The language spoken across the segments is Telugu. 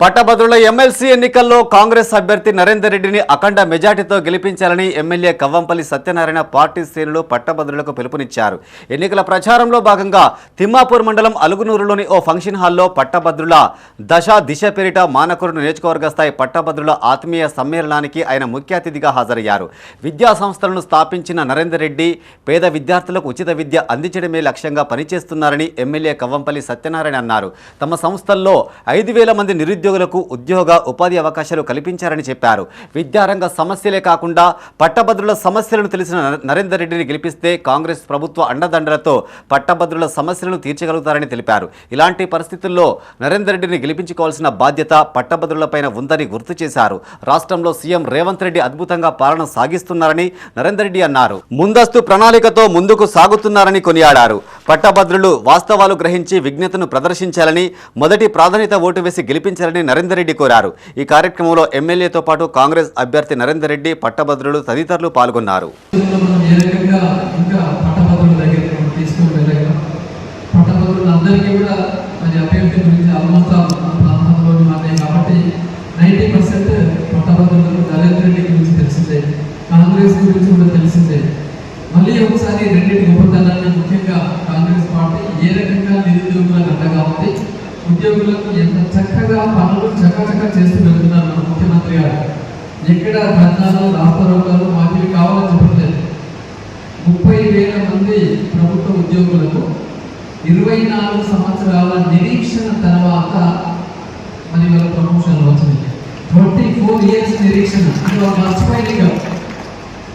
పట్టభద్రుల ఎమ్మెల్సీ ఎన్నికల్లో కాంగ్రెస్ అభ్యర్థి నరేందర్ రెడ్డిని అఖండ మెజార్టీతో గెలిపించాలని ఎమ్మెల్యే కవ్వంపల్లి సత్యనారాయణ పార్టీ శ్రేణులు పట్టభద్రులకు పిలుపునిచ్చారు. ఎన్నికల ప్రచారంలో భాగంగా తిమ్మాపూర్ మండలం అలుగునూరులోని ఓ ఫంక్షన్ హాల్లో పట్టభద్రుల దశ దిశ పేరిట మానకూరు నియోజకవర్గ స్థాయి పట్టభద్రుల ఆత్మీయ సమ్మేళనానికి ఆయన ముఖ్య అతిథిగా హాజరయ్యారు. విద్యా సంస్థలను స్థాపించిన నరేందర్ రెడ్డి పేద విద్యార్థులకు ఉచిత విద్య అందించడమే లక్ష్యంగా పనిచేస్తున్నారని ఎమ్మెల్యే కవ్వంపల్లి సత్యనారాయణ అన్నారు. తమ సంస్థల్లో ఐదు వేల మంది నిరుద్యోగులకు ఉద్యోగ ఉపాధి అవకాశాలు కల్పించారని చెప్పారు. విద్యారంగ సమస్యలే కాకుండా పట్టభద్రుల సమస్యలను తెలిసిన నరేందర్ రెడ్డిని గెలిపిస్తే కాంగ్రెస్ ప్రభుత్వ అండదండలతో పట్టభద్రుల సమస్యలను తీర్చగలుగుతారని తెలిపారు. ఇలాంటి పరిస్థితుల్లో నరేందర్ రెడ్డిని గెలిపించుకోవాల్సిన బాధ్యత పట్టభద్రులపైన ఉందని గుర్తు చేశారు. రాష్ట్రంలో సీఎం రేవంత్ రెడ్డి అద్భుతంగా పాలన సాగిస్తున్నారని నరేందర్ రెడ్డి అన్నారు. ముందస్తు ప్రణాళికతో ముందుకు సాగుతున్నారని కొనియాడారు. పట్టభద్రులు వాస్తవాలు గ్రహించి విజ్ఞతను ప్రదర్శించాలని మొదటి ప్రాధాన్యత ఓటు వేసి గెలిపించాలని నరేందర్ రెడ్డి కోరారు. ఈ కార్యక్రమంలో ఎమ్మెల్యేతో పాటు కాంగ్రెస్ అభ్యర్థి నరేందర్ రెడ్డి పట్టభద్రులు తదితరులు పాల్గొన్నారు. కాంగ్రెస్ గురించి కూడా తెలిసిందే మళ్ళీ ఒకసారి రెండింటి గొప్పతనాన్ని ముఖ్యంగా కాంగ్రెస్ పార్టీ ఏ రకంగా నిరుద్యోగులకు అండగా ఉంది ఉద్యోగులకు ఎంత చక్కగా పనులు చక్కచక్క చేస్తూ వెళ్తున్నారు మన ముఖ్యమంత్రి గారు. ఎక్కడ ధర్నాలు రాస్తారోకాలు మాకు ఇవి కావాలని చెప్పట్లేదు. ముప్పై వేల మంది ప్రభుత్వ ఉద్యోగులకు ఇరవై నాలుగు సంవత్సరాల నిరీక్షణ తర్వాత మరి వాళ్ళ ప్రమోషన్లు వచ్చింది. ట్వంటీ ఫోర్ ఇయర్స్ నిరీక్షణ. అందులో వాళ్ళు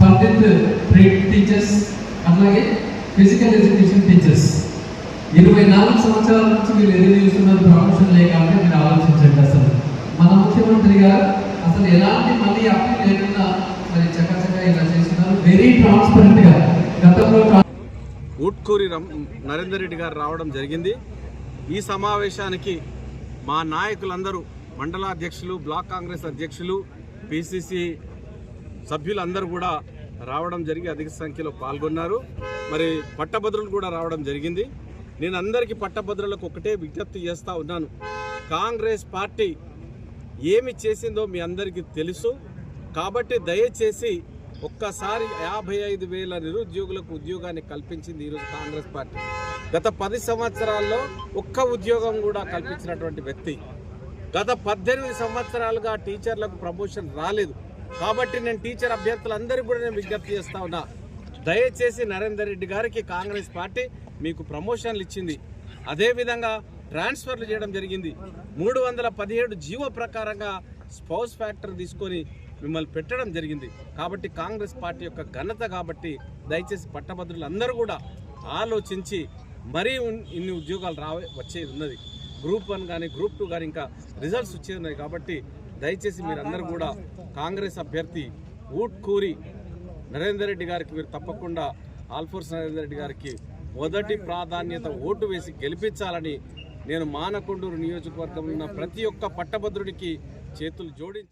పండిత్ ట్రేడ్ టీచర్స్ అలాగే ఫిజికల్ ఎడ్యుకేషన్ టీచర్స్ ఇరవై నాలుగు సంవత్సరాల నుంచి వీళ్ళు ఎదురు చూస్తున్నారు ప్రమోషన్ లేకపోతే మీరు ఆలోచించండి అసలు మన ముఖ్యమంత్రి గారు అసలు ఎలాంటి మళ్ళీ అప్పీల్ లేకుండా మరి చక్కచక్క ఇలా చేస్తున్నారు. వెరీ ట్రాన్స్పరెంట్గా. గతంలో ఊట్కూరి నరేందర్ రెడ్డి గారు రావడం జరిగింది. ఈ సమావేశానికి మా నాయకులందరూ మండలాధ్యక్షులు బ్లాక్ కాంగ్రెస్ అధ్యక్షులు పిసిసి సభ్యులందరూ కూడా రావడం జరిగి అధిక సంఖ్యలో పాల్గొన్నారు. మరి పట్టభద్రులు కూడా రావడం జరిగింది. నేను అందరికీ పట్టభద్రులకు ఒకటే విజ్ఞప్తి చేస్తూ ఉన్నాను. కాంగ్రెస్ పార్టీ ఏమి చేసిందో మీ అందరికీ తెలుసు. కాబట్టి దయచేసి ఒక్కసారి యాభై ఐదు వేల నిరుద్యోగులకు ఉద్యోగాన్ని కల్పించింది ఈరోజు కాంగ్రెస్ పార్టీ. గత పది సంవత్సరాల్లో ఒక్క ఉద్యోగం కూడా కల్పించినటువంటి వ్యక్తి. గత పద్దెనిమిది సంవత్సరాలుగా టీచర్లకు ప్రమోషన్ రాలేదు. కాబట్టి నేను టీచర్ అభ్యర్థులందరికీ కూడా నేను విజ్ఞప్తి చేస్తా ఉన్నా. దయచేసి నరేందర్ రెడ్డి గారికి కాంగ్రెస్ పార్టీ మీకు ప్రమోషన్లు ఇచ్చింది. అదేవిధంగా ట్రాన్స్ఫర్లు చేయడం జరిగింది. మూడు వందల పదిహేడు జీవో ప్రకారంగా స్పౌస్ ఫ్యాక్టర్ తీసుకొని మిమ్మల్ని పెట్టడం జరిగింది. కాబట్టి కాంగ్రెస్ పార్టీ యొక్క ఘనత కాబట్టి దయచేసి పట్టభద్రులు అందరూ కూడా ఆలోచించి మరీ ఉన్- ఇన్ని ఉద్యోగాలు రా వచ్చేది ఉన్నది. గ్రూప్ వన్ కానీ గ్రూప్ టూ కానీ ఇంకా రిజల్ట్స్ వచ్చేది ఉన్నాయి కాబట్టి దయచేసి మీరందరూ కూడా కాంగ్రెస్ అభ్యర్థి ఊట్కూరి నరేందర్ రెడ్డి గారికి మీరు తప్పకుండా ఆల్ఫోర్స్ నరేందర్ రెడ్డి గారికి మొదటి ప్రాధాన్యత ఓటు వేసి గెలిపించాలని నేను మానకొండూరు నియోజకవర్గంలో ఉన్న ప్రతి ఒక్క పట్టభద్రుడికి చేతులు జోడించి